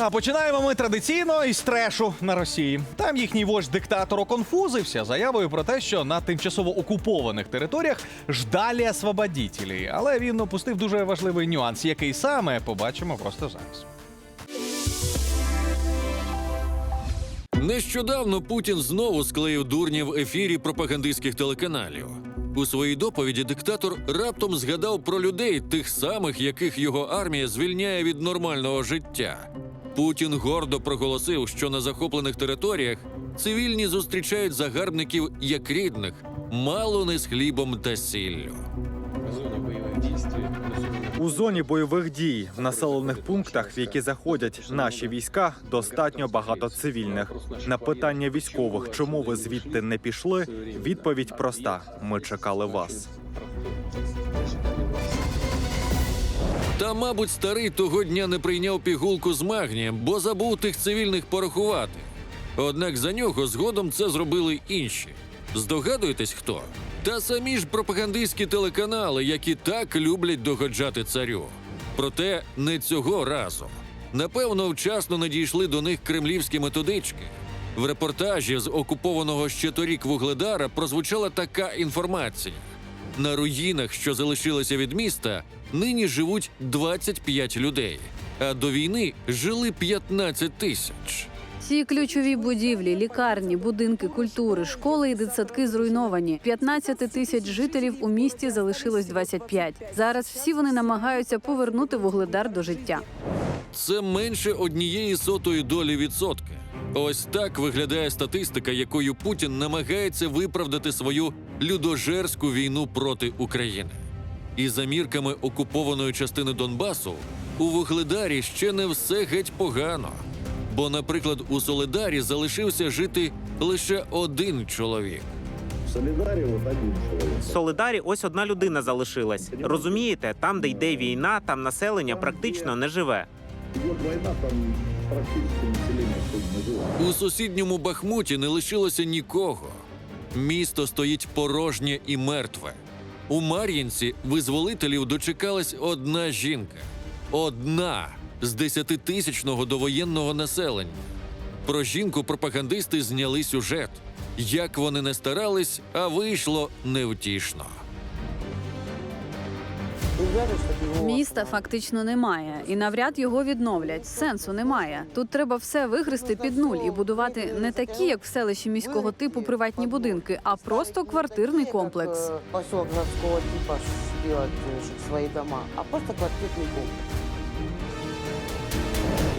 А починаємо ми традиційно із трешу на Росії. Там їхній вождь диктатор оконфузився заявою про те, що на тимчасово окупованих територіях ждалі освободітелі. Але він опустив дуже важливий нюанс, який саме побачимо просто зараз. Нещодавно Путін знову склеїв дурні в ефірі пропагандистських телеканалів. У своїй доповіді диктатор раптом згадав про людей, тих самих, яких його армія звільняє від нормального життя. Путін гордо проголосив, що на захоплених територіях цивільні зустрічають загарбників як рідних, мало не з хлібом та сіллю. У зоні бойових дій в населених пунктах, в які заходять наші війська, достатньо багато цивільних. На питання військових, чому ви звідти не пішли? Відповідь проста: ми чекали вас. Та, мабуть, старий того дня не прийняв пігулку з магнієм, бо забув тих цивільних порахувати. Однак за нього згодом це зробили інші. Здогадуєтесь хто? Та самі ж пропагандистські телеканали, які так люблять догоджати царю. Проте не цього разу. Напевно, вчасно надійшли до них кремлівські методички. В репортажі з окупованого ще торік Вугледара прозвучала така інформація. На руїнах, що залишилися від міста, нині живуть 25 людей, а до війни жили 15 тисяч. Ці ключові будівлі, лікарні, будинки культури, школи і дитсадки зруйновані. 15 тисяч жителів у місті залишилось 25. Зараз всі вони намагаються повернути вугледар до життя. Це менше однієї сотої долі відсотка. Ось так виглядає статистика, якою Путін намагається виправдати свою людожерську війну проти України. І за мірками окупованої частини Донбасу у Вугледарі ще не все геть погано. Бо, наприклад, у Солидарі залишився жити лише один чоловік. В один. В Солидарі ось одна людина залишилась. Розумієте, там, де йде війна, там населення практично не живе. Война, там У сусідньому Бахмуті не лишилося нікого. Місто стоїть порожнє і мертве. У Мар'їнці визволителів дочекалась одна жінка. Одна з десятитисячного довоєнного населення. Про жінку пропагандисти зняли сюжет. Як вони не старались, а вийшло невтішно. Міста фактично немає, і навряд його відновлять. Сенсу немає. Тут треба все вигризти під нуль і будувати не такі, як в селищі міського типу, приватні будинки, а просто квартирний комплекс. Как, э, Поселок городского типа ш- сделать э, ш- свои дома, а просто квартирный комплекс.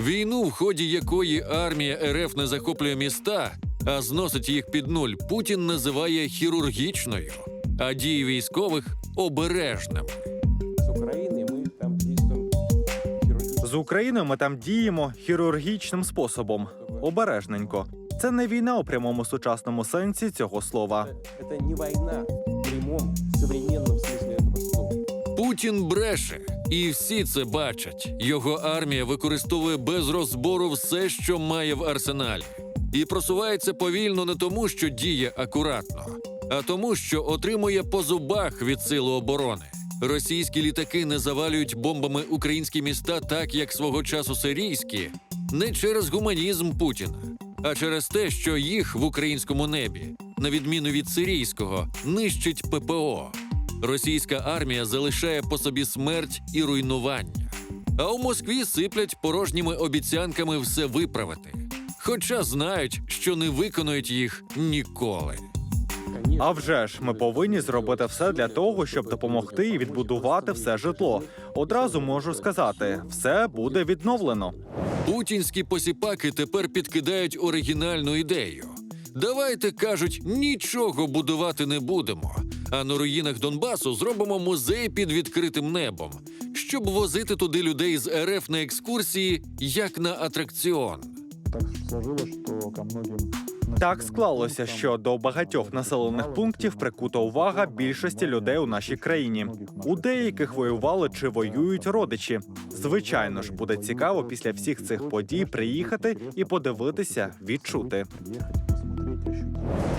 Війну, в ході якої армія РФ не захоплює міста, а зносить їх під нуль, Путін називає хірургічною, а дії військових обережними. З Україною ми там діємо хірургічним способом, обережненько. Це не війна у прямому сучасному сенсі цього слова. Это не война в прямом современном смысле этого слова. Путін бреше, і всі це бачать. Його армія використовує без розбору все, що має в арсеналі, і просувається повільно не тому, що діє акуратно, а тому, що отримує по зубах від сили оборони. Російські літаки не завалюють бомбами українські міста так, як свого часу сирійські, не через гуманізм Путіна, а через те, що їх в українському небі, на відміну від сирійського, нищить ППО. Російська армія залишає по собі смерть і руйнування. А у Москві сиплять порожніми обіцянками все виправити. Хоча знають, що не виконують їх ніколи. А вже ж ми повинні зробити все для того, щоб допомогти і відбудувати все житло. Одразу можу сказати, все буде відновлено. Путінські посіпаки тепер підкидають оригінальну ідею. Давайте кажуть, нічого будувати не будемо. А на руїнах Донбасу зробимо музей під відкритим небом, щоб возити туди людей з РФ на екскурсії, як на атракціон. так сложилось, что ко многим Так склалося, що до багатьох населених пунктів прикута увага більшості людей у нашій країні. У деяких воювали чи воюють родичі. Звичайно ж, буде цікаво після всіх цих подій приїхати і подивитися, відчути.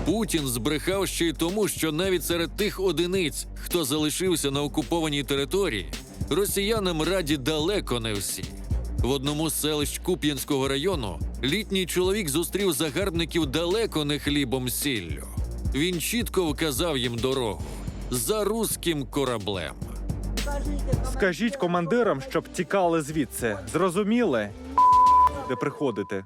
Путін збрехав ще й тому, що навіть серед тих одиниць, хто залишився на окупованій території, росіянам раді далеко не всі. В одному з селищ Куп'янського району літній чоловік зустрів загарбників далеко не хлібом сіллю. Він чітко вказав їм дорогу за руським кораблем. Скажіть командирам, щоб тікали звідси. Зрозуміли? Де приходити?